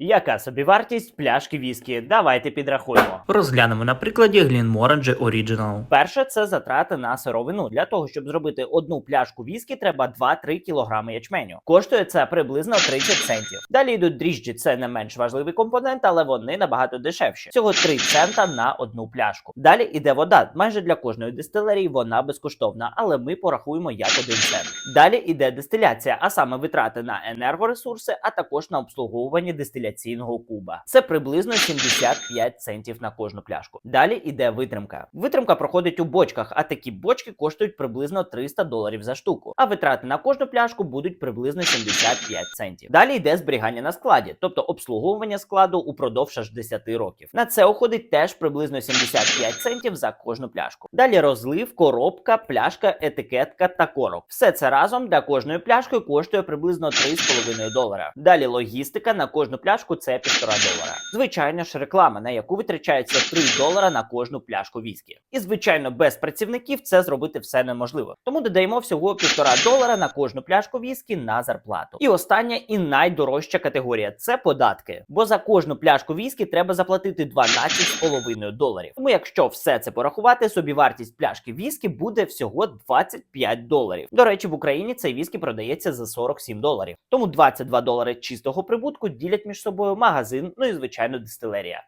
Яка собівартість пляшки віскі? Давайте підрахуємо. Розглянемо на прикладі Glenmorangie Original. Перше, це затрати на сировину. Для того, щоб зробити одну пляшку віскі, треба 2-3 кг ячменю. Коштує це приблизно 30 центів. Далі йдуть дріжджі, це не менш важливий компонент, але вони набагато дешевші. Всього 3 цента на одну пляшку. Далі іде вода. Майже для кожної дистилерії вона безкоштовна, але ми порахуємо як один цент. Далі іде дистиляція, а саме витрати на енергоресурси, а також на обслуговування дистиляційного куба. Це приблизно 75 центів на кожну пляшку. Далі іде витримка. Витримка проходить у бочках, а такі бочки коштують приблизно 300 доларів за штуку. А витрати на кожну пляшку будуть приблизно 75 центів. Далі йде зберігання на складі, тобто обслуговування складу упродовж аж 10 років. На це уходить теж приблизно 75 центів за кожну пляшку. Далі розлив, коробка, пляшка, етикетка та корок. Все це разом для кожної пляшки коштує приблизно 3,5 долара. Далі логістика на кожну пляшку це 1,5 долара. Звичайно ж, реклама, на яку витрачається 3 долара на кожну пляшку віскі. І звичайно, без працівників це зробити все неможливо. Тому додаємо всього 1,5 долара на кожну пляшку віскі на зарплату. І остання і найдорожча категорія це податки. Бо за кожну пляшку віскі треба заплатити 12,5 доларів. Тому, якщо все це порахувати, собівартість пляшки віскі буде всього 25 доларів. До речі, в Україні цей віскі продається за 47 доларів. Тому 22 долари чистого прибутку ділять між собою магазин, ну і звичайно дистилерія.